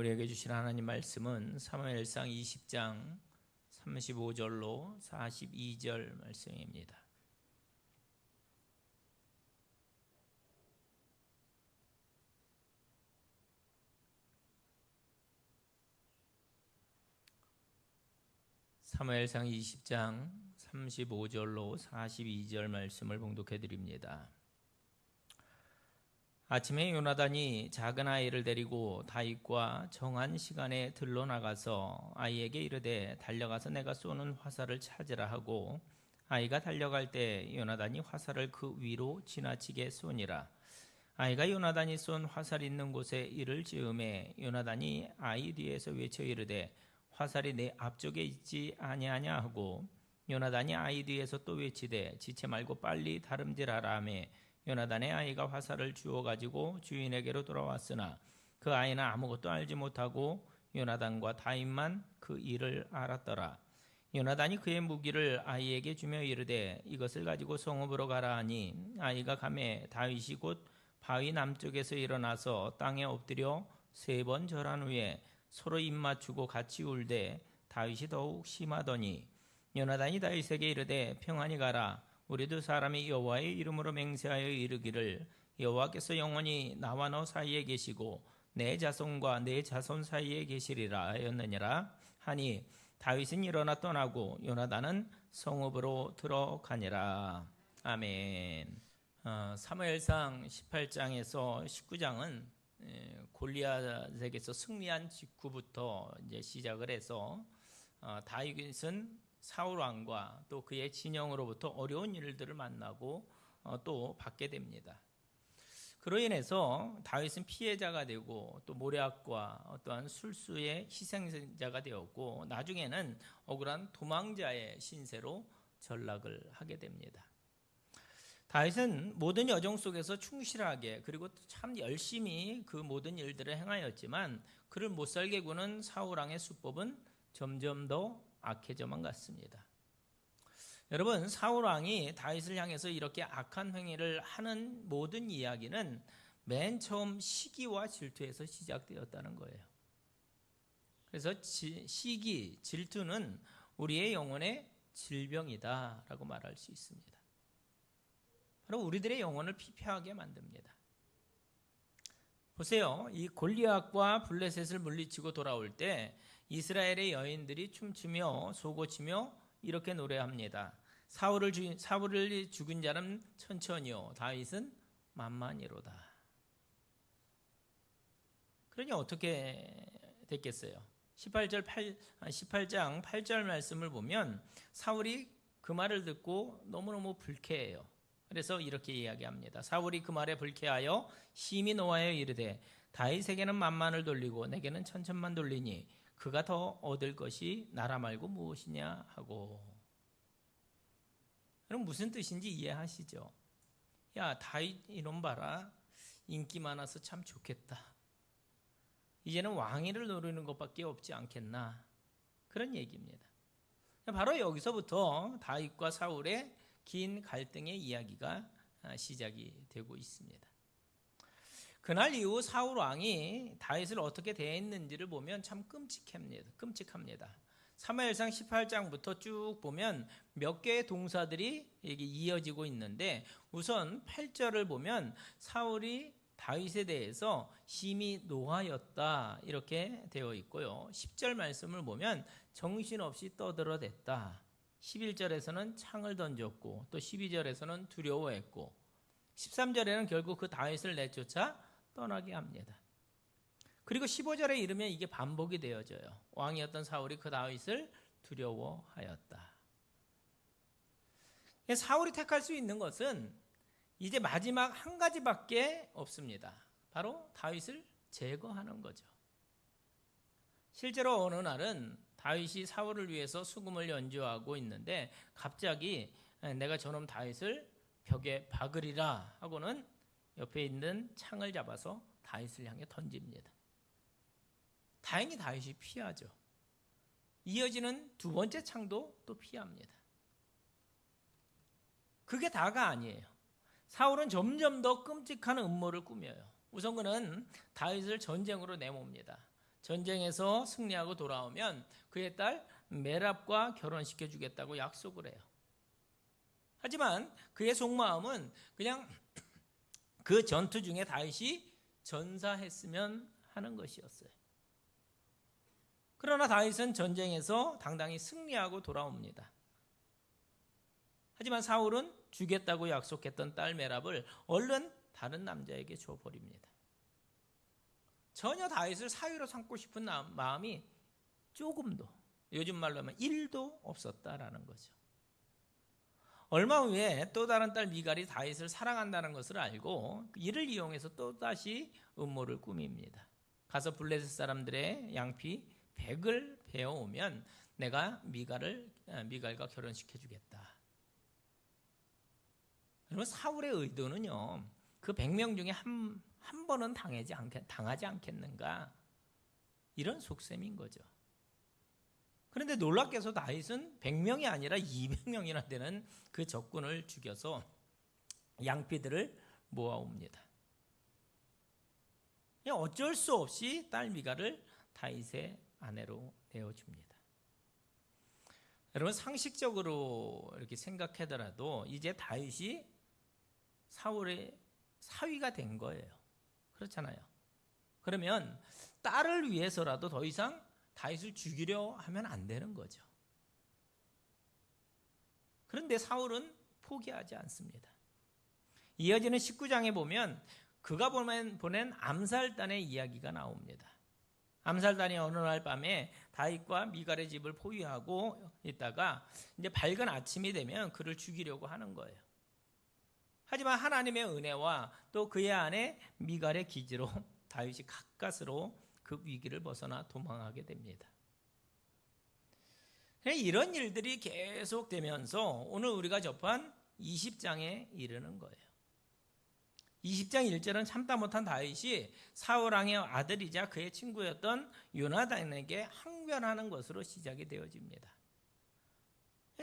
우리에게 주신 하나님 말씀은 사무엘상 20장 35절로 42절 말씀입니다. 사무엘상 20장 35절로 42절 말씀을 봉독해 드립니다. 아침에 요나단이 작은 아이를 데리고 다윗과 정한 시간에 들러 나가서 아이에게 이르되 달려가서 내가 쏘는 화살을 찾으라 하고 아이가 달려갈 때 요나단이 화살을 그 위로 지나치게 쏘니라. 아이가 요나단이 쏜 화살 있는 곳에 이를 지음에 요나단이 아이 뒤에서 외쳐 이르되 화살이 내 앞쪽에 있지 아니하냐 하고 요나단이 아이 뒤에서 또 외치되 지체 말고 빨리 다름질하라 하며 요나단의 아이가 화살을 주워 가지고 주인에게로 돌아왔으나 그 아이는 아무것도 알지 못하고 요나단과 다윗만 그 일을 알았더라. 요나단이 그의 무기를 아이에게 주며 이르되 이것을 가지고 성읍으로 가라 하니 아이가 가매 다윗이 곧 바위 남쪽에서 일어나서 땅에 엎드려 세 번 절한 후에 서로 입 맞추고 같이 울되 다윗이 더욱 심하더니 요나단이 다윗에게 이르되 평안히 가라 우리 두 사람이 여호와의 이름으로 맹세하여 이르기를 여호와께서 영원히 나와 너 사이에 계시고 내 자손과 내 자손 사이에 계시리라 하였느니라 하니 다윗은 일어나 떠나고 요나단은 성읍으로 들어가니라 아멘. 어, 사무엘상 18장에서 19장은 골리앗에게서 승리한 직후부터 이제 시작을 해서 어, 다윗은 사울 왕과 또 그의 진영으로부터 어려운 일들을 만나고 어, 또 받게 됩니다. 그로 인해서 다윗은 피해자가 되고 또 모략과 어떠한 술수의 희생자가 되었고 나중에는 억울한 도망자의 신세로 전락을 하게 됩니다. 다윗은 모든 여정 속에서 충실하게 그리고 참 열심히 그 모든 일들을 행하였지만 그를 못 살게 구는 사울 왕의 수법은 점점 더 악해져만 갔습니다. 여러분 사울 왕이 다윗을 향해서 이렇게 악한 행위를 하는 모든 이야기는 맨 처음 시기와 질투에서 시작되었다는 거예요. 그래서 지, 시기, 질투는 우리의 영혼의 질병이다라고 말할 수 있습니다. 바로 우리들의 영혼을 피폐하게 만듭니다. 보세요. 이 골리앗과 블레셋을 물리치고 돌아올 때 이스라엘의 여인들이 춤추며 소고치며 이렇게 노래합니다. 사울을 죽인, 사울을 죽은 자는 천천히요 다윗은 만만히로다. 그러니 어떻게 됐겠어요? 18절 8 18장 8절 말씀을 보면 사울이 그 말을 듣고 너무너무 불쾌해요. 그래서 이렇게 이야기합니다. 사울이 그 말에 불쾌하여 심히 노하여 이르되 다윗에게는 만만을 돌리고 내게는 천천만 돌리니 그가 더 얻을 것이 나라 말고 무엇이냐 하고 그럼 무슨 뜻인지 이해하시죠? 야 다윗 이놈 봐라 인기 많아서 참 좋겠다. 이제는 왕위를 노리는 것밖에 없지 않겠나 그런 얘기입니다. 바로 여기서부터 다윗과 사울의 긴 갈등의 이야기가 시작이 되고 있습니다. 그날 이후 사울 왕이 다윗을 어떻게 대했는지를 보면 참 끔찍합니다. 끔찍합니다. 사무엘상 18장부터 쭉 보면 몇 개의 동사들이 이게 이어지고 있는데 우선 8절을 보면 사울이 다윗에 대해서 심히 노하였다 이렇게 되어 있고요. 10절 말씀을 보면 정신없이 떠들어댔다. 11절에서는 창을 던졌고 또 12절에서는 두려워했고 13절에는 결국 그 다윗을 내쫓아 떠나게 합니다. 그리고 15절에 이르면 이게 반복이 되어져요. 왕이었던 사울이 그 다윗을 두려워하였다. 사울이 택할 수 있는 것은 이제 마지막 한 가지밖에 없습니다. 바로 다윗을 제거하는 거죠. 실제로 어느 날은 다윗이 사울을 위해서 수금을 연주하고 있는데 갑자기 내가 저놈 다윗을 벽에 박으리라 하고는 옆에 있는 창을 잡아서 다윗을 향해 던집니다. 다행히 다윗이 피하죠. 이어지는 두 번째 창도 또 피합니다. 그게 다가 아니에요. 사울은 점점 더 끔찍한 음모를 꾸며요. 우선 그는 다윗을 전쟁으로 내몹니다. 전쟁에서 승리하고 돌아오면 그의 딸 메랍과 결혼시켜 주겠다고 약속을 해요. 하지만 그의 속마음은 그냥 그 전투 중에 다윗이 전사했으면 하는 것이었어요. 그러나 다윗은 전쟁에서 당당히 승리하고 돌아옵니다. 하지만 사울은 주겠다고 약속했던 딸 메랍을 얼른 다른 남자에게 줘버립니다. 전혀 다윗을 사위로 삼고 싶은 마음이 조금도 요즘 말로 하면 1도 없었다라는 거죠. 얼마 후에 또 다른 딸 미갈이 다윗을 사랑한다는 것을 알고 이를 이용해서 또 다시 음모를 꾸밉니다. 가서 블레셋 사람들의 양피 100을 베어오면 내가 미갈을 아, 미갈과 결혼시켜 주겠다. 여러분 사울의 의도는요. 그 100명 중에 한, 한 번은 당하지, 않겠, 당하지 않겠는가? 이런 속셈인 거죠. 그런데 놀랍게도 다윗은 100명이 아니라 200명이나 되는 그 적군을 죽여서 양피들을 모아옵니다. 어쩔 수 없이 딸 미가를 다윗의 아내로 내어줍니다. 여러분 상식적으로 이렇게 생각하더라도 이제 다윗이 사울의 사위가 된 거예요. 그렇잖아요. 그러면 딸을 위해서라도 더 이상 다윗을 죽이려 하면 안 되는 거죠. 그런데 사울은 포기하지 않습니다. 이어지는 19장에 보면 그가 보낸, 보낸 암살단의 이야기가 나옵니다. 암살단이 어느 날 밤에 다윗과 미갈의 집을 포위하고 있다가 이제 밝은 아침이 되면 그를 죽이려고 하는 거예요. 하지만 하나님의 은혜와 또 그의 아내 미갈의 기지로 다윗이 가까스로 그 위기를 벗어나 도망하게 됩니다. 이런 일들이 계속되면서 오늘 우리가 접한 20장에 이르는 거예요. 20장 1절은 참다 못한 다윗이 사울왕의 아들이자 그의 친구였던 요나단에게 항변하는 것으로 시작이 되어집니다.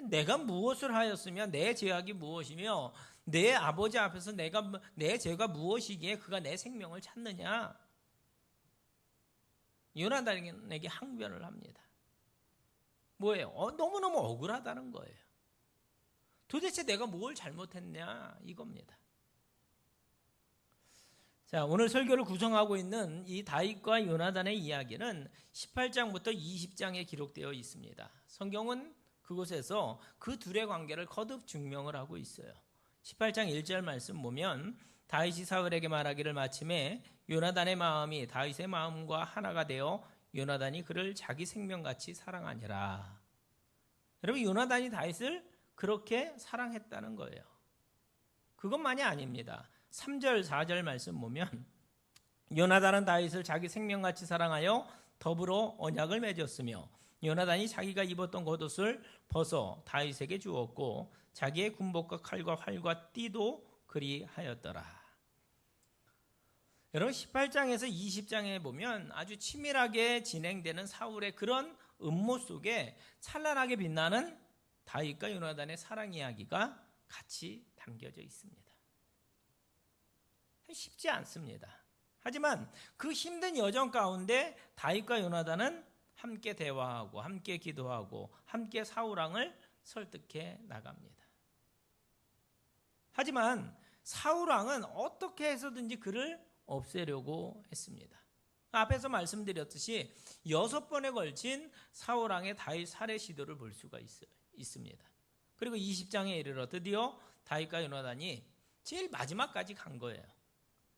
내가 무엇을 하였으며 내 죄악이 무엇이며 내 아버지 앞에서 내가 내 죄가 무엇이기에 그가 내 생명을 찾느냐? 요나단에게 항변을 합니다. 뭐예요? 어, 너무너무 억울하다는 거예요. 도대체 내가 뭘 잘못했냐? 이겁니다. 자, 오늘 설교를 구성하고 있는 이 다윗과 요나단의 이야기는 18장부터 20장에 기록되어 있습니다. 성경은 그곳에서 그 둘의 관계를 거듭 증명을 하고 있어요. 18장 1절 말씀 보면 다윗이 사울에게 말하기를 마침에 요나단의 마음이 다윗의 마음과 하나가 되어 요나단이 그를 자기 생명같이 사랑하니라. 여러분 요나단이 다윗을 그렇게 사랑했다는 거예요. 그것만이 아닙니다. 3절, 4절 말씀 보면 요나단은 다윗을 자기 생명같이 사랑하여 더불어 언약을 맺었으며 요나단이 자기가 입었던 겉옷을 벗어 다윗에게 주었고 자기의 군복과 칼과 활과 띠도 그리하였더라. 여러분 18장에서 20장에 보면 아주 치밀하게 진행되는 사울의 그런 음모 속에 찬란하게 빛나는 다윗과 요나단의 사랑 이야기가 같이 담겨져 있습니다. 쉽지 않습니다. 하지만 그 힘든 여정 가운데 다윗과 요나단은 함께 대화하고 함께 기도하고 함께 사울왕을 설득해 나갑니다. 하지만 사울왕은 어떻게 해서든지 그를 없애려고 했습니다. 앞에서 말씀드렸듯이 여섯 번에 걸친 사울왕의 다윗 살해 시도를 볼 수가 있습니다. 그리고 20장에 이르러 드디어 다윗과 요나단이 제일 마지막까지 간 거예요.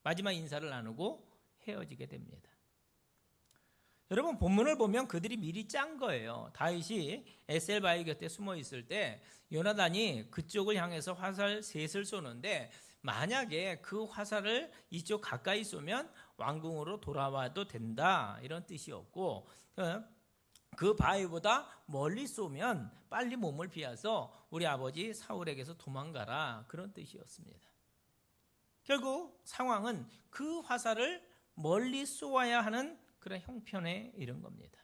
마지막 인사를 나누고 헤어지게 됩니다. 여러분 본문을 보면 그들이 미리 짠 거예요. 다윗이 에셀바이 곁에 숨어 있을 때 요나단이 그쪽을 향해서 화살 셋을 쏘는데 만약에 그 화살을 이쪽 가까이 쏘면 왕궁으로 돌아와도 된다 이런 뜻이었고 어, 그 바위보다 멀리 쏘면 빨리 몸을 비워서 우리 아버지 사울에게서 도망가라 그런 뜻이었습니다. 결국 상황은 그 화살을 멀리 쏘아야 하는 그런 형편에 이른 겁니다.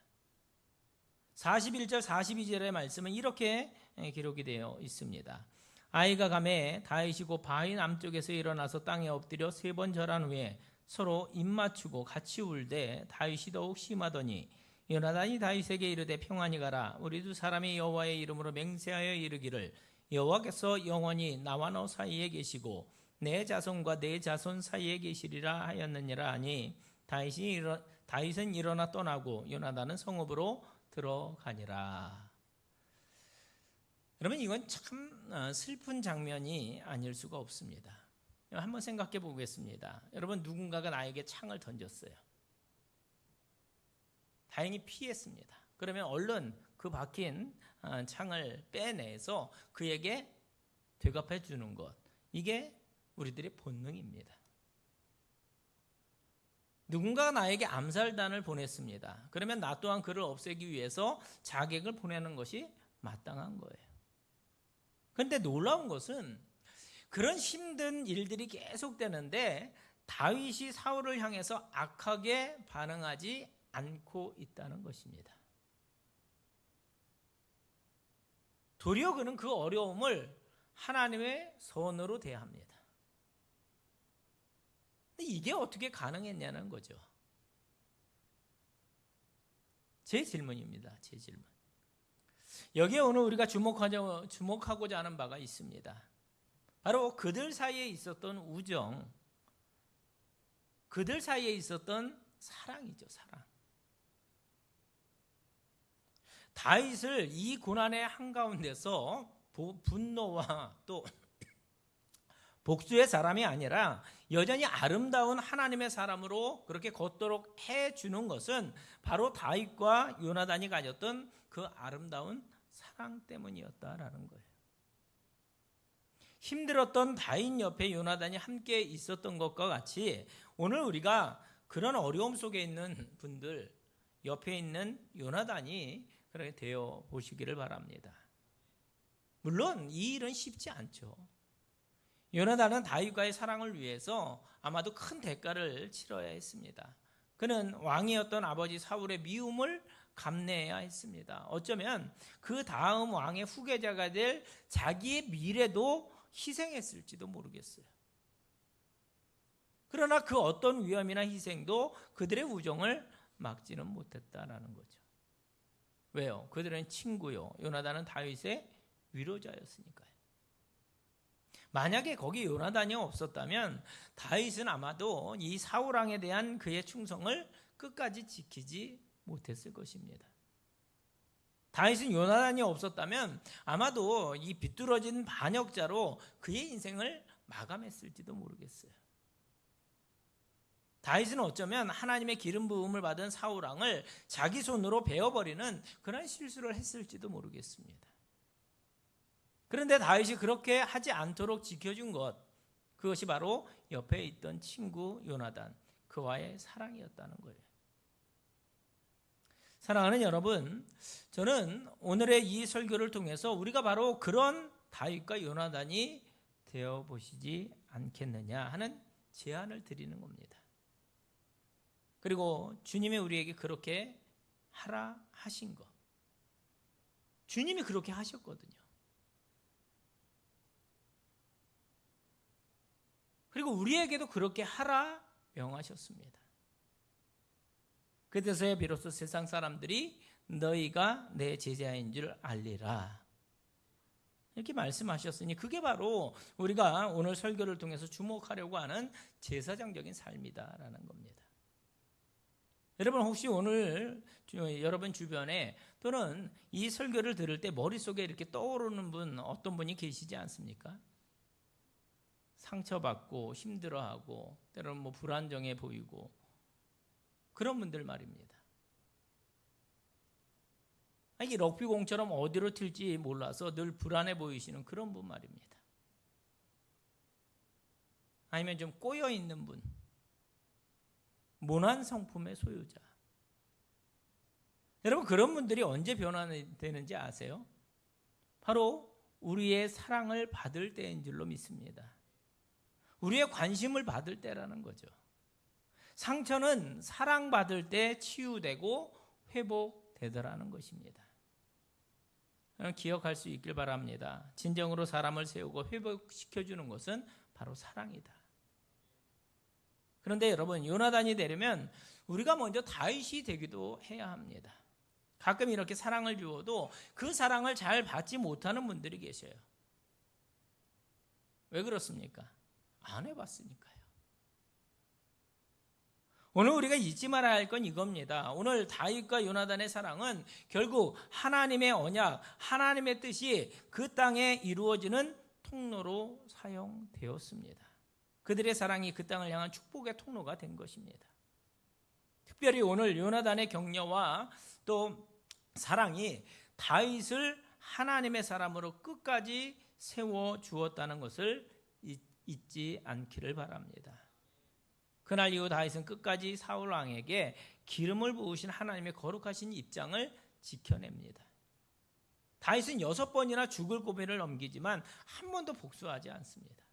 41절 42절의 말씀은 이렇게 기록이 되어 있습니다. 아이가 감에 다윗이고 바위 남쪽에서 일어나서 땅에 엎드려 세 번 절한 후에 서로 입 맞추고 같이 울되 다윗이 더욱 심하더니 요나단이 다윗에게 이르되 평안히 가라 우리 두 사람이 여호와의 이름으로 맹세하여 이르기를 여호와께서 영원히 나와 너 사이에 계시고 내 자손과 내 자손 사이에 계시리라 하였느니라 하니 다윗이 일어, 다윗은 일어나 떠나고 요나단은 성읍으로 들어가니라. 여러분 이건 참 어, 슬픈 장면이 아닐 수가 없습니다. 한번 생각해 보겠습니다. 여러분 누군가가 나에게 창을 던졌어요. 다행히 피했습니다. 그러면 얼른 그 박힌 어, 창을 빼내서 그에게 되갚아 주는 것. 이게 우리들의 본능입니다. 누군가가 나에게 암살단을 보냈습니다. 그러면 나 또한 그를 없애기 위해서 자객을 보내는 것이 마땅한 거예요. 그런데 놀라운 것은 그런 힘든 일들이 계속되는데 다윗이 사울을 향해서 악하게 반응하지 않고 있다는 것입니다. 도리어 그는 그 어려움을 하나님의 손으로 대합니다. 이게 어떻게 가능했냐는 거죠. 제 질문입니다. 제 질문. 여기에 오늘 우리가 주목하자, 주목하고자 하는 바가 있습니다. 바로 그들 사이에 있었던 우정, 그들 사이에 있었던 사랑이죠, 사랑. 다윗을 이 고난의 한가운데서 분노와 또 복수의 사람이 아니라 여전히 아름다운 하나님의 사람으로 그렇게 걷도록 해 주는 것은 바로 다윗과 요나단이 가졌던 그 아름다운 사랑 때문이었다라는 거예요. 힘들었던 다윗 옆에 요나단이 함께 있었던 것과 같이 오늘 우리가 그런 어려움 속에 있는 분들 옆에 있는 요나단이 그렇게 되어 보시기를 바랍니다. 물론 이 일은 쉽지 않죠. 요나단은 다윗과의 사랑을 위해서 아마도 큰 대가를 치러야 했습니다. 그는 왕이었던 아버지 사울의 미움을 감내해야 했습니다. 어쩌면 그 다음 왕의 후계자가 될 자기의 미래도 희생했을지도 모르겠어요. 그러나 그 어떤 위험이나 희생도 그들의 우정을 막지는 못했다라는 거죠. 왜요? 그들은 친구요. 요나단은 다윗의 위로자였으니까요. 만약에 거기 요나단이 없었다면 다윗은 아마도 이 사울 왕에 대한 그의 충성을 끝까지 지키지 못했을 것입니다. 다윗은 요나단이 없었다면 아마도 이 비뚤어진 반역자로 그의 인생을 마감했을지도 모르겠어요. 다윗은 어쩌면 하나님의 기름 부음을 받은 사울 왕을 자기 손으로 베어버리는 그런 실수를 했을지도 모르겠습니다. 그런데 다윗이 그렇게 하지 않도록 지켜준 것, 그것이 바로 옆에 있던 친구 요나단, 그와의 사랑이었다는 거예요. 사랑하는 여러분, 저는 오늘의 이 설교를 통해서 우리가 바로 그런 다윗과 요나단이 되어 보시지 않겠느냐 하는 제안을 드리는 겁니다. 그리고 주님이 우리에게 그렇게 하라 하신 것. 주님이 그렇게 하셨거든요. 그리고 우리에게도 그렇게 하라 명하셨습니다. 그때서야 비로소 세상 사람들이 너희가 내 제자인 줄 알리라. 이렇게 말씀하셨으니 그게 바로 우리가 오늘 설교를 통해서 주목하려고 하는 제사장적인 삶이다라는 겁니다. 여러분 혹시 오늘 여러분 주변에 또는 이 설교를 들을 때 머릿속에 이렇게 떠오르는 분 어떤 분이 계시지 않습니까? 상처받고 힘들어하고 때로는 뭐 불안정해 보이고 그런 분들 말입니다. 이게 럭비공처럼 어디로 튈지 몰라서 늘 불안해 보이시는 그런 분 말입니다. 아니면 좀 꼬여 있는 분, 모난 성품의 소유자. 여러분 그런 분들이 언제 변화되는지 아세요? 바로 우리의 사랑을 받을 때인 줄로 믿습니다. 우리의 관심을 받을 때라는 거죠. 상처는 사랑받을 때 치유되고 회복되더라는 것입니다. 기억할 수 있길 바랍니다. 진정으로 사람을 세우고 회복시켜주는 것은 바로 사랑이다. 그런데 여러분 요나단이 되려면 우리가 먼저 다윗이 되기도 해야 합니다. 가끔 이렇게 사랑을 주어도 그 사랑을 잘 받지 못하는 분들이 계셔요. 왜 그렇습니까? 안 해봤으니까요. 오늘 우리가 잊지 말아야 할 건 이겁니다. 오늘 다윗과 요나단의 사랑은 결국 하나님의 언약, 하나님의 뜻이 그 땅에 이루어지는 통로로 사용되었습니다. 그들의 사랑이 그 땅을 향한 축복의 통로가 된 것입니다. 특별히 오늘 요나단의 격려와 또 사랑이 다윗을 하나님의 사람으로 끝까지 세워 주었다는 것을 잊지 않기를 바랍니다. 그날 이후 다윗은 끝까지 사울 왕에게 기름을 부으신 하나님의 거룩하신 입장을 지켜냅니다. 다윗은 여섯 번이나 죽을 고비를 넘기지만 한 번도 복수하지 않습니다.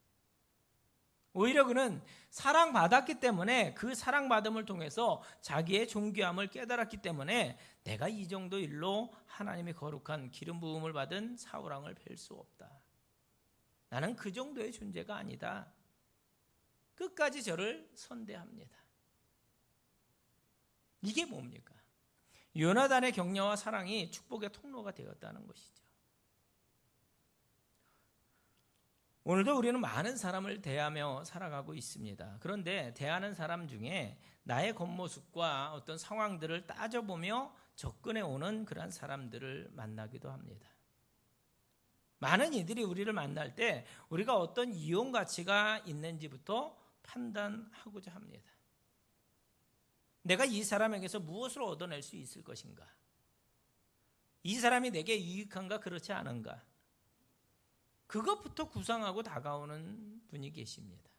오히려 그는 사랑받았기 때문에 그 사랑받음을 통해서 자기의 존귀함을 깨달았기 때문에 내가 이 정도 일로 하나님의 거룩한 기름 부음을 받은 사울왕을 뵐 수 없다. 나는 그 정도의 존재가 아니다. 끝까지 저를 선대합니다. 이게 뭡니까? 요나단의 격려와 사랑이 축복의 통로가 되었다는 것이죠. 오늘도 우리는 많은 사람을 대하며 살아가고 있습니다. 그런데 대하는 사람 중에 나의 겉모습과 어떤 상황들을 따져보며 접근해 오는 그러한 사람들을 만나기도 합니다. 많은 이들이 우리를 만날 때 우리가 어떤 이용 가치가 있는지부터 판단하고자 합니다. 내가 이 사람에게서 무엇을 얻어낼 수 있을 것인가? 이 사람이 내게 유익한가 그렇지 않은가? 그것부터 구상하고 다가오는 분이 계십니다.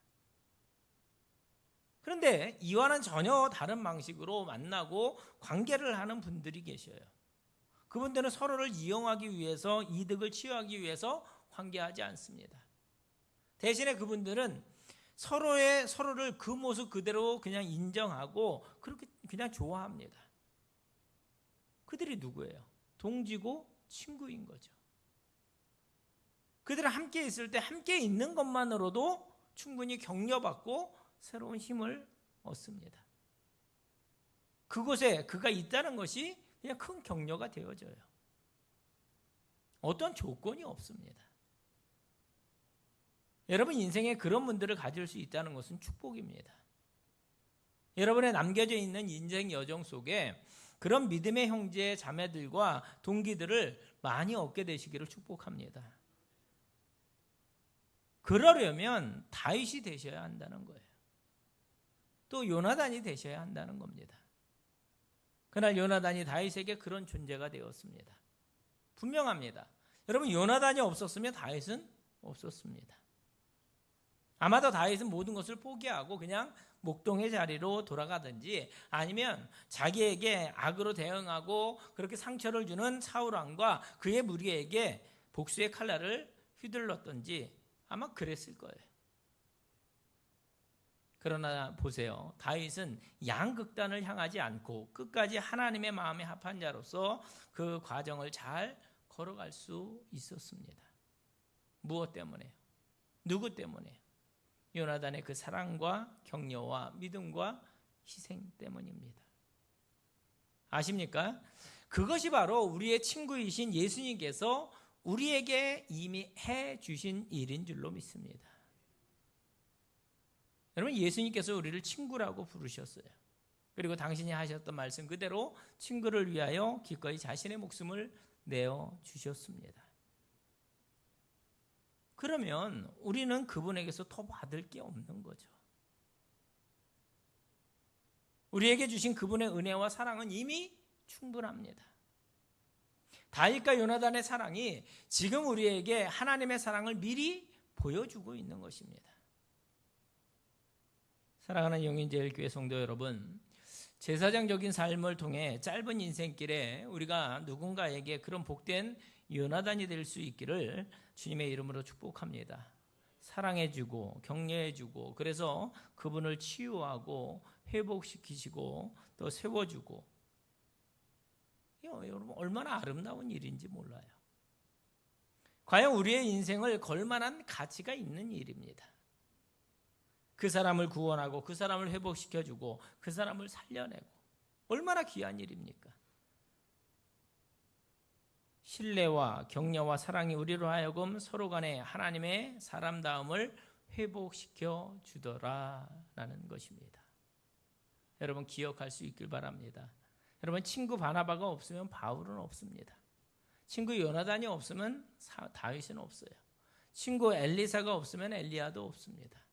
그런데 이와는 전혀 다른 방식으로 만나고 관계를 하는 분들이 계셔요. 그분들은 서로를 이용하기 위해서 이득을 취하기 위해서 관계하지 않습니다. 대신에 그분들은 서로의 서로를 그 모습 그대로 그냥 인정하고 그렇게 그냥 좋아합니다. 그들이 누구예요? 동지고 친구인 거죠. 그들은 함께 있을 때 함께 있는 것만으로도 충분히 격려받고 새로운 힘을 얻습니다. 그곳에 그가 있다는 것이 그냥 큰 격려가 되어져요. 어떤 조건이 없습니다. 여러분 인생에 그런 분들을 가질 수 있다는 것은 축복입니다. 여러분의 남겨져 있는 인생 여정 속에 그런 믿음의 형제 자매들과 동기들을 많이 얻게 되시기를 축복합니다. 그러려면 다윗이 되셔야 한다는 거예요. 또 요나단이 되셔야 한다는 겁니다. 그날 요나단이 다윗에게 그런 존재가 되었습니다. 분명합니다. 여러분 요나단이 없었으면 다윗은 없었습니다. 아마도 다윗은 모든 것을 포기하고 그냥 목동의 자리로 돌아가든지 아니면 자기에게 악으로 대응하고 그렇게 상처를 주는 사울 왕과 그의 무리에게 복수의 칼날을 휘둘렀던지 아마 그랬을 거예요. 그러나 보세요. 다윗은 양극단을 향하지 않고 끝까지 하나님의 마음에 합한 자로서 그 과정을 잘 걸어갈 수 있었습니다. 무엇 때문에요? 누구 때문에요? 요나단의 그 사랑과 격려와 믿음과 희생 때문입니다. 아십니까? 그것이 바로 우리의 친구이신 예수님께서 우리에게 이미 해 주신 일인 줄로 믿습니다. 여러분 예수님께서 우리를 친구라고 부르셨어요. 그리고 당신이 하셨던 말씀 그대로 친구를 위하여 기꺼이 자신의 목숨을 내어 주셨습니다. 그러면 우리는 그분에게서 더 받을 게 없는 거죠. 우리에게 주신 그분의 은혜와 사랑은 이미 충분합니다. 다윗과 요나단의 사랑이 지금 우리에게 하나님의 사랑을 미리 보여주고 있는 것입니다. 사랑하는 영인제일교회 성도 여러분, 제사장적인 삶을 통해 짧은 인생길에 우리가 누군가에게 그런 복된 요나단이 될 수 있기를 주님의 이름으로 축복합니다. 사랑해주고 격려해주고 그래서 그분을 치유하고 회복시키시고 또 세워주고 여러분 얼마나 아름다운 일인지 몰라요. 과연 우리의 인생을 걸만한 가치가 있는 일입니다. 그 사람을 구원하고 그 사람을 회복시켜주고 그 사람을 살려내고 얼마나 귀한 일입니까? 신뢰와 격려와 사랑이 우리로 하여금 서로 간에 하나님의 사람다움을 회복시켜 주더라라는 것입니다. 여러분 기억할 수 있길 바랍니다. 여러분 친구 바나바가 없으면 바울은 없습니다. 친구 요나단이 없으면 다윗은 없어요. 친구 엘리사가 없으면 엘리야도 없습니다.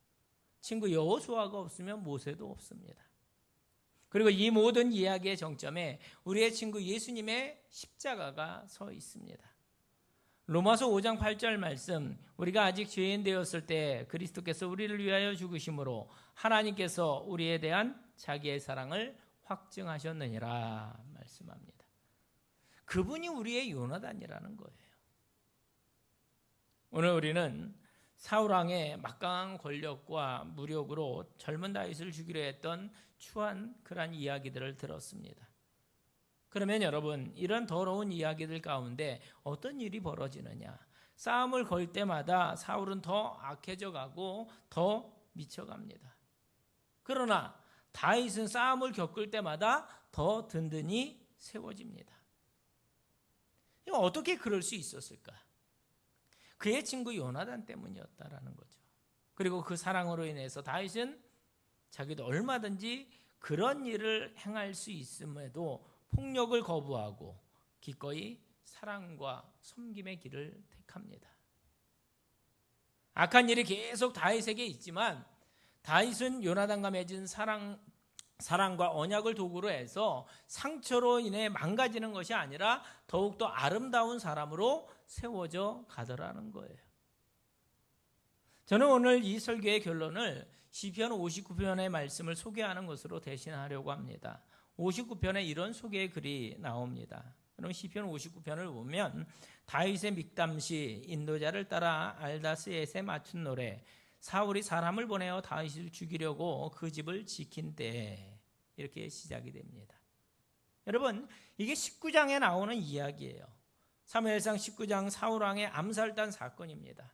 친구 여호수아가 없으면 모세도 없습니다. 그리고 이 모든 이야기의 정점에 우리의 친구 예수님의 십자가가 서 있습니다. 로마서 5장 8절 말씀 우리가 아직 죄인 되었을 때 그리스도께서 우리를 위하여 죽으심으로 하나님께서 우리에 대한 자기의 사랑을 확증하셨느니라 말씀합니다. 그분이 우리의 요나단이라는 거예요. 오늘 우리는 사울 왕의 막강한 권력과 무력으로 젊은 다윗을 죽이려 했던 추한 그러한 이야기들을 들었습니다. 그러면 여러분 이런 더러운 이야기들 가운데 어떤 일이 벌어지느냐? 싸움을 걸 때마다 사울은 더 악해져 가고 더 미쳐갑니다. 그러나 다윗은 싸움을 겪을 때마다 더 든든히 세워집니다. 어떻게 그럴 수 있었을까? 그의 친구 요나단 때문이었다라는 거죠. 그리고 그 사랑으로 인해서 다윗은 자기도 얼마든지 그런 일을 행할 수 있음에도 폭력을 거부하고 기꺼이 사랑과 섬김의 길을 택합니다. 악한 일이 계속 다윗에게 있지만 다윗은 요나단과 맺은 사랑 사랑과 언약을 도구로 해서 상처로 인해 망가지는 것이 아니라 더욱더 아름다운 사람으로 세워져 가더라는 거예요. 저는 오늘 이 설교의 결론을 시편 59편의 말씀을 소개하는 것으로 대신하려고 합니다. 59편에 이런 소개의 글이 나옵니다. 그럼 시편 59편을 보면 다윗의 믹담시 인도자를 따라 알다스에세 맞춘 노래 사울이 사람을 보내어 다윗을 죽이려고 그 집을 지킨 때 이렇게 시작이 됩니다. 여러분, 이게 19장에 나오는 이야기예요. 사무엘상 19장 사울 왕의 암살단 사건입니다.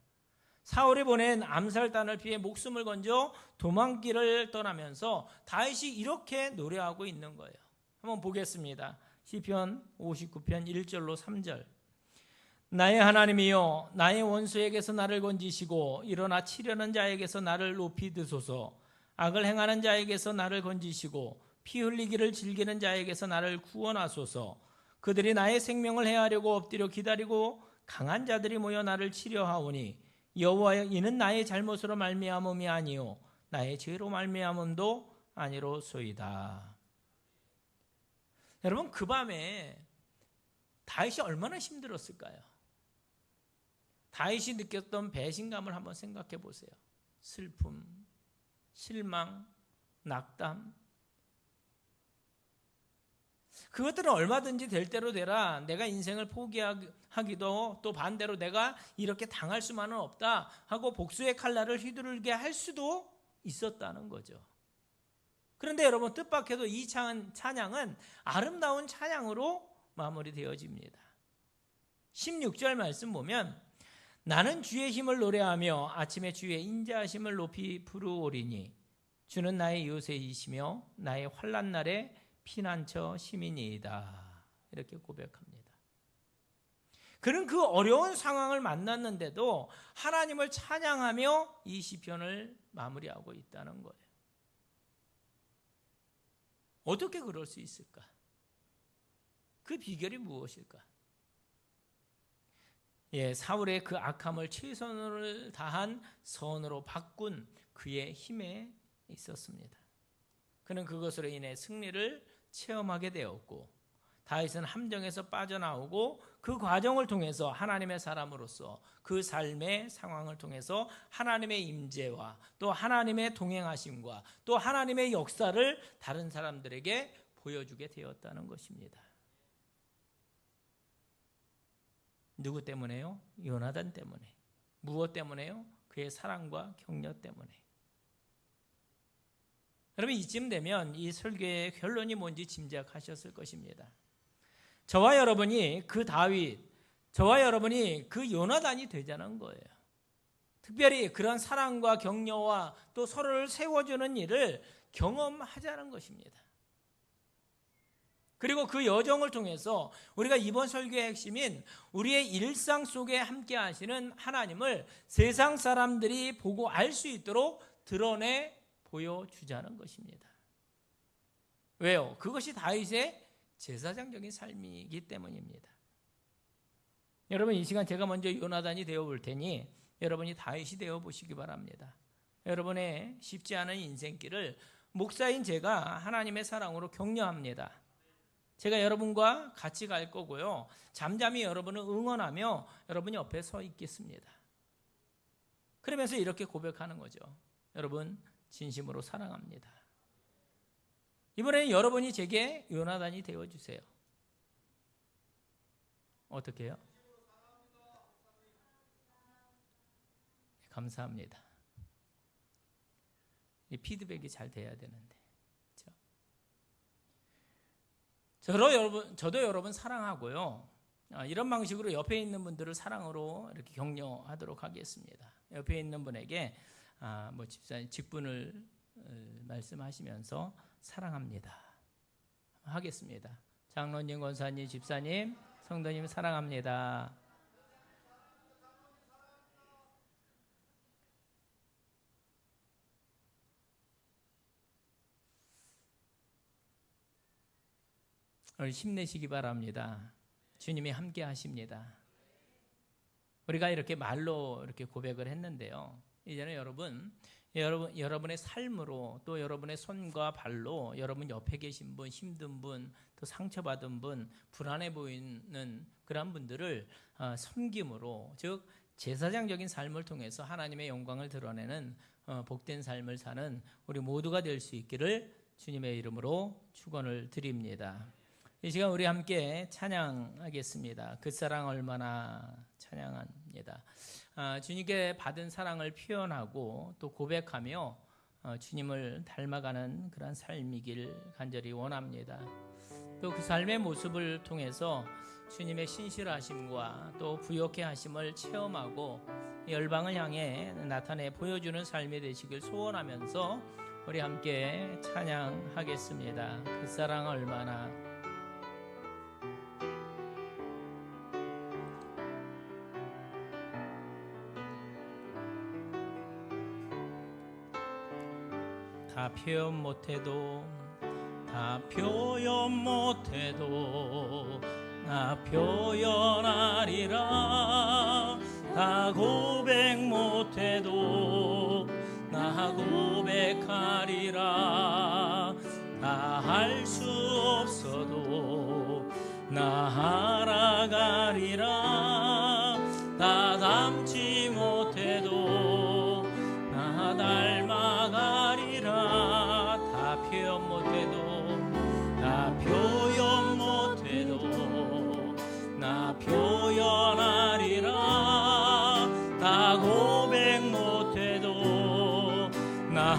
사울이 보낸 암살단을 피해 목숨을 건져 도망길을 떠나면서 다윗이 이렇게 노래하고 있는 거예요. 한번 보겠습니다. 시편 59편 1절로 3절. 나의 하나님이여 나의 원수에게서 나를 건지시고 일어나 치려는 자에게서 나를 높이 드소서 악을 행하는 자에게서 나를 건지시고 피 흘리기를 즐기는 자에게서 나를 구원하소서 그들이 나의 생명을 해하려고 엎드려 기다리고 강한 자들이 모여 나를 치려하오니 여호와여 이는 나의 잘못으로 말미암음이 아니요 나의 죄로 말미암음도 아니로소이다. 여러분 그 밤에 다윗이 얼마나 힘들었을까요? 다윗이 느꼈던 배신감을 한번 생각해 보세요. 슬픔, 실망, 낙담. 그것들은 얼마든지 될 대로 되라. 내가 인생을 포기하기도 또 반대로 내가 이렇게 당할 수만은 없다 하고 복수의 칼날을 휘두르게 할 수도 있었다는 거죠. 그런데 여러분 뜻밖에도 이 찬양은 아름다운 찬양으로 마무리되어집니다. 16절 말씀 보면 나는 주의 힘을 노래하며 아침에 주의 인자하심을 높이 부르오리니 주는 나의 요새이시며 나의 환란 날에 피난처 시민이다. 이렇게 고백합니다. 그는 그 어려운 상황을 만났는데도 하나님을 찬양하며 이 시편을 마무리하고 있다는 거예요. 어떻게 그럴 수 있을까? 그 비결이 무엇일까? 예, 사울의 그 악함을 최선을 다한 선으로 바꾼 그의 힘에 있었습니다. 그는 그것으로 인해 승리를 체험하게 되었고 다윗은 함정에서 빠져나오고 그 과정을 통해서 하나님의 사람으로서 그 삶의 상황을 통해서 하나님의 임재와 또 하나님의 동행하심과 또 하나님의 역사를 다른 사람들에게 보여주게 되었다는 것입니다. 누구 때문에요? 요나단 때문에. 무엇 때문에요? 그의 사랑과 격려 때문에. 여러분 이쯤 되면 이 설교의 결론이 뭔지 짐작하셨을 것입니다. 저와 여러분이 그 다윗, 저와 여러분이 그 요나단이 되자는 거예요. 특별히 그런 사랑과 격려와 또 서로를 세워주는 일을 경험하자는 것입니다. 그리고 그 여정을 통해서 우리가 이번 설교의 핵심인 우리의 일상 속에 함께 하시는 하나님을 세상 사람들이 보고 알 수 있도록 드러내 보여주자는 것입니다. 왜요? 그것이 다윗의 제사장적인 삶이기 때문입니다. 여러분 이 시간 제가 먼저 요나단이 되어 볼 테니 여러분이 다윗이 되어 보시기 바랍니다. 여러분의 쉽지 않은 인생길을 목사인 제가 하나님의 사랑으로 격려합니다. 제가 여러분과 같이 갈 거고요. 잠잠히 여러분을 응원하며 여러분 옆에 서 있겠습니다. 그러면서 이렇게 고백하는 거죠. 여러분 진심으로 사랑합니다. 이번에는 여러분이 제게 요나단이 되어 주세요. 어떻게 해요? 감사합니다. 이 피드백이 잘 돼야 되는데. 그렇죠? 저도 여러분, 저도 여러분 사랑하고요. 아, 이런 방식으로 옆에 있는 분들을 사랑으로 이렇게 격려하도록 하겠습니다. 옆에 있는 분에게 아, 뭐 집사 직분을 어, 말씀하시면서 사랑합니다. 하겠습니다. 장로님, 권사님, 집사님, 성도님 사랑합니다. 오늘 힘내시기 바랍니다. 주님이 함께 하십니다. 우리가 이렇게 말로 이렇게 고백을 했는데요. 이제는 여러분, 여러분, 여러분의 삶으로 또 여러분의 손과 발로 여러분 옆에 계신 분, 힘든 분, 또 상처받은 분, 불안해 보이는 그런 분들을 어, 섬김으로, 즉, 제사장적인 삶을 통해서 하나님의 영광을 드러내는 어, 복된 삶을 사는 우리 모두가 될 수 있기를 주님의 이름으로 축원을 드립니다. 이 시간 우리 함께 찬양하겠습니다. 그 사랑 얼마나 찬양합니다. 아, 주님께 받은 사랑을 표현하고 또 고백하며 어, 주님을 닮아가는 그런 삶이길 간절히 원합니다. 또 그 삶의 모습을 통해서 주님의 신실하심과 또 부욕해 하심을 체험하고 열방을 향해 나타내 보여주는 삶이 되시길 소원하면서 우리 함께 찬양하겠습니다. 그 사랑 얼마나 표현 못해도 다 표현 못해도 나 표현하리라. 다 고백 못해도 나 고백하리라. 다 할 수 없어도 나 알아가리라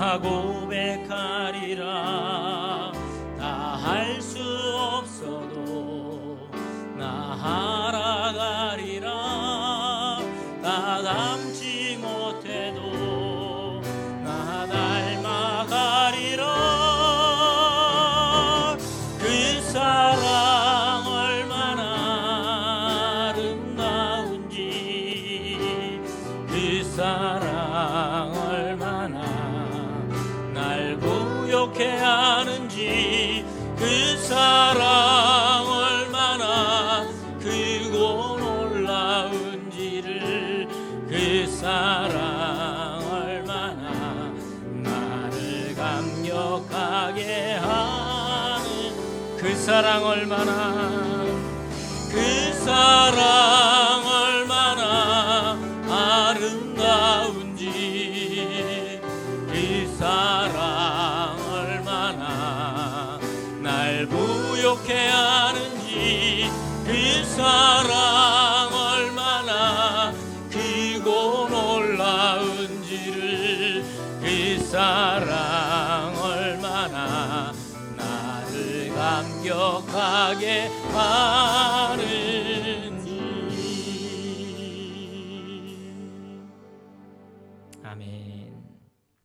나고 사랑 얼마나 크고 놀라운지를 그 사랑 얼마나 나를 감격하게 하는 그 사랑 얼마나 그 사랑 감격하게 하는지